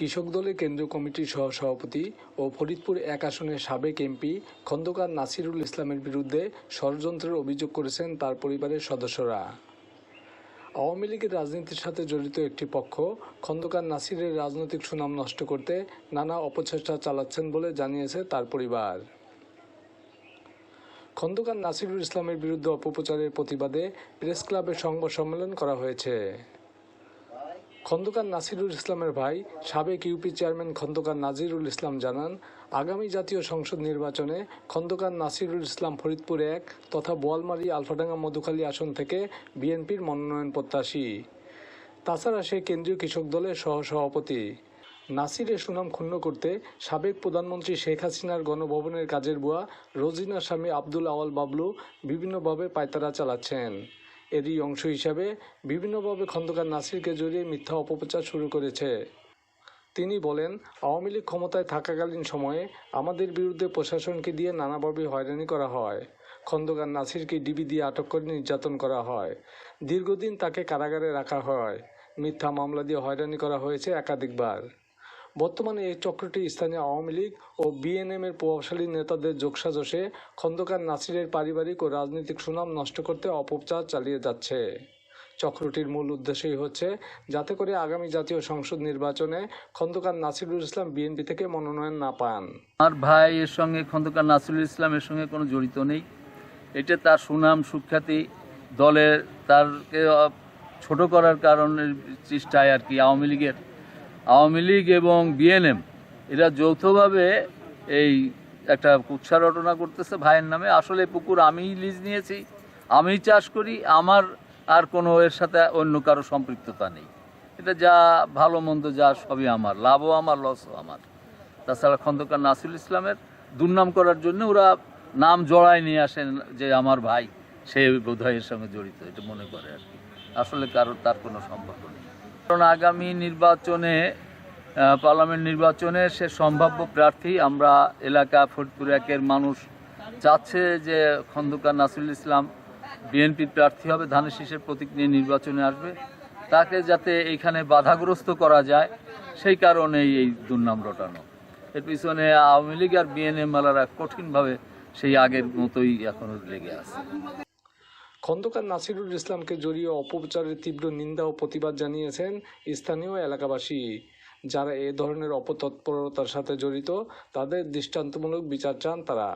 কৃষক দলের কেন্দ্রীয় কমিটির সহ সভাপতি ও ফরিদপুর এক আসনের সাবেক এমপি খন্দকার নাসিরুল ইসলামের বিরুদ্ধে ষড়যন্ত্রের অভিযোগ করেছেন তার পরিবারের সদস্যরা। আওয়ামী লীগের রাজনীতির সাথে জড়িত একটি পক্ষ খন্দকার নাসিরের রাজনৈতিক সুনাম নষ্ট করতে নানা অপচেষ্টা চালাচ্ছেন বলে জানিয়েছে তার পরিবার। খন্দকার নাসিরুল ইসলামের বিরুদ্ধে অপপ্রচারের প্রতিবাদে প্রেস ক্লাবের সংবাদ সম্মেলন করা হয়েছে। খন্দকার নাসিরুল ইসলামের ভাই, সাবেক ইউপি চেয়ারম্যান খন্দকার নাজিরুল ইসলাম জানান, আগামী জাতীয় সংসদ নির্বাচনে খন্দকার নাসিরুল ইসলাম ফরিদপুর এক তথা বোয়ালমারী, আলফাডাঙ্গা, মধুখালী আসন থেকে বিএনপির মনোনয়ন প্রত্যাশী। তাছাড়া সে কেন্দ্রীয় কৃষক দলের সহসভাপতি। নাসিরের সুনাম ক্ষুণ্ণ করতে সাবেক প্রধানমন্ত্রী শেখ হাসিনার গণভবনের কাজের বুয়া রোজিনা স্বামী আব্দুল আওয়াল বাবলু বিভিন্নভাবে পায়তারা চালাচ্ছেন। এরই অংশ হিসাবে বিভিন্নভাবে খন্দকার নাসিরকে জড়িয়ে মিথ্যা অপপ্রচার শুরু করেছে। তিনি বলেন, আওয়ামী লীগ ক্ষমতায় থাকাকালীন সময়ে আমাদের বিরুদ্ধে প্রশাসনকে দিয়ে নানাভাবে হয়রানি করা হয়। খন্দকার নাসিরকে ডিবি দিয়ে আটক করে নির্যাতন করা হয়। দীর্ঘদিন তাকে কারাগারে রাখা হয়। মিথ্যা মামলা দিয়ে হয়রানি করা হয়েছে একাধিকবার। বর্তমানে এই চক্রটি স্থানীয় আওয়ামী লীগ ও বিএনএম এর প্রভাবশালী নেতাদের যোগসাজশে খন্দকার নাসিরের পারিবারিক ও রাজনৈতিক সুনাম নষ্ট করতে অপপ্রচার চালিয়ে যাচ্ছে। চক্রটির মূল উদ্দেশ্যই হচ্ছে যাতে করে আগামী জাতীয় সংসদ নির্বাচনে খন্দকার নাসিরুল ইসলাম বিএনপি থেকে মনোনয়ন না পান। আমার ভাই এর সঙ্গে খন্দকার নাসিরুল ইসলামের সঙ্গে কোনো জড়িত নেই। এটা তার সুনাম, সুখ্যাতি দলের তারকে ছোট করার কারণের চেষ্টায় আর কি আওয়ামী লীগের। আওয়ামী লীগ এবং বিএনএম এরা যৌথভাবে এই একটা কুৎসা রটনা করতেছে ভাইয়ের নামে। আসলে পুকুর আমিই লিজ নিয়েছি, আমিই চাষ করি, আমার আর কোনো এর সাথে অন্য কারও সম্পৃক্ততা নেই। এটা যা ভালো মন্দ যা সবই আমার, লাভও আমার লসও আমার। তাছাড়া খন্দকার নাসিরুল ইসলামের দুর্নাম করার জন্য ওরা নাম জড়ায় নিয়ে আসেন যে আমার ভাই, সে বোধহয় এর সঙ্গে জড়িত, এটা মনে করে আর কি। আসলে কারোর, তার কোনো সম্পর্ক নেই। কারণ আগামী নির্বাচনে পার্লামেন্ট নির্বাচনে সে সম্ভাব্য প্রার্থী আমরা এলাকা ফরিদপুর একের মানুষ চাচ্ছে যে খন্দকার নাসিরুল ইসলাম বিএনপির প্রার্থী হবে, ধানের শীষের প্রতীক নিয়ে নির্বাচনে আসবে। তাকে যাতে এইখানে বাধাগ্রস্ত করা যায়, সেই কারণেই এই দুর্নাম রটানো। এর পিছনে আওয়ামী লীগ আর বিএনএম মালারা কঠিনভাবে সেই আগের মতোই এখনও লেগে আছে। খন্দকার নাসিরুল ইসলামকে জড়িয়ে অপপ্রচারের তীব্র নিন্দা ও প্রতিবাদ জানিয়েছেন স্থানীয় এলাকাবাসী। যারা এ ধরনের অপতৎপরতার সাথে জড়িত, তাদের দৃষ্টান্তমূলক বিচার চান তারা।